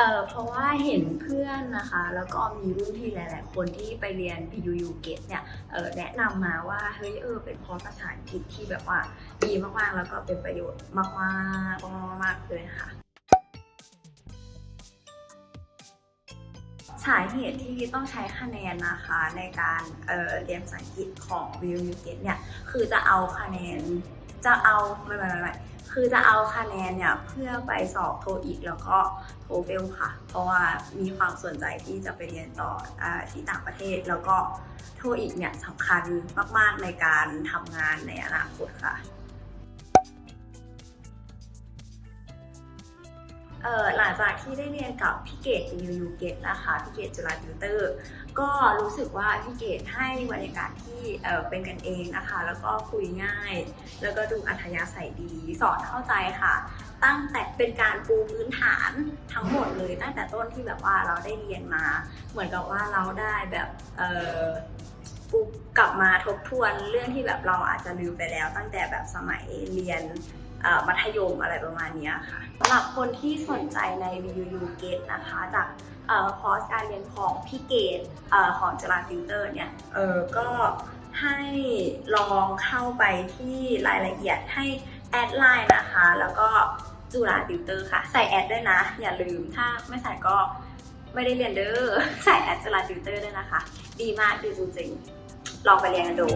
เออเพราะว่าเห็นเพื่อนนะคะ แล้วก็มีรุ่นพี่หลาย ๆ คนที่ไปเรียน PUU Gate เนี่ยเออแนะนำมาว่าเฮ้ยเออเป็นคอร์สภาษาอังกฤษที่แบบว่าดีมาก ๆ แล้วก็เป็นประโยชน์มากๆมากๆมากเลยค่ะสาเหตุที่ต้องใช้คะแนนนะคะในการเเรียนภาษาอังกฤษของ v u g a t e เนี่ย คือจะเอาคะแนนจะเอาไม่ไม่ไม่ไม่ คือจะเอาคะแนนเนี่ยเพื่อไปสอบโทอีกแล้วก็โทเฟลค่ะ เพราะว่ามีความสนใจที่จะไปเรียนต่ออที่ต่างประเทศ แล้วก็โทอีกเนี่ยสำคัญมาก ๆ ในการทำงานในอนาคตค่ะ เออหลังจากที่ได้เรียนกับพี่เกดยูยูเกตนะคะพี่เกดจุฬาติวเตอร์ ก็รู้สึกว่าพี่เกดให้บรรยากาศที่เออเป็นกันเองนะคะ แล้วก็คุยง่าย แล้วก็ดูอัธยาศัยดีสอนเข้าใจค่ะ ตั้งแต่เป็นการปูพื้นฐานทั้งหมดเลยตั้งแต่ต้นที่แบบว่าเราได้เรียนมา เหมือนกับว่าเราได้แบบเออปูกลับมาทบทวนเรื่องที่แบบเราอาจจะลืมไปแล้ว ตั้งแต่แบบสมัยเรียน มัธยมอะไรประมาณนี้ค่ะสำหรับคนที่สนใจใน VUU Gate นะคะ จากคอร์สการเรียนของพี่เกตของจราติวเตอร์เนี่ยเออก็ให้ลองเข้าไปที่รายละเอียดให้แอดไลน์นะคะ แล้วก็จุฬาติวเตอร์ค่ะ ใส่แอดด้วยนะ อย่าลืมถ้าไม่ใส่ก็ไม่ได้เรียนเด้อใส่แอดจุฬาติวเตอร์ด้วยนะคะ ดีมากดีจริงๆลองไปเรียนกันดู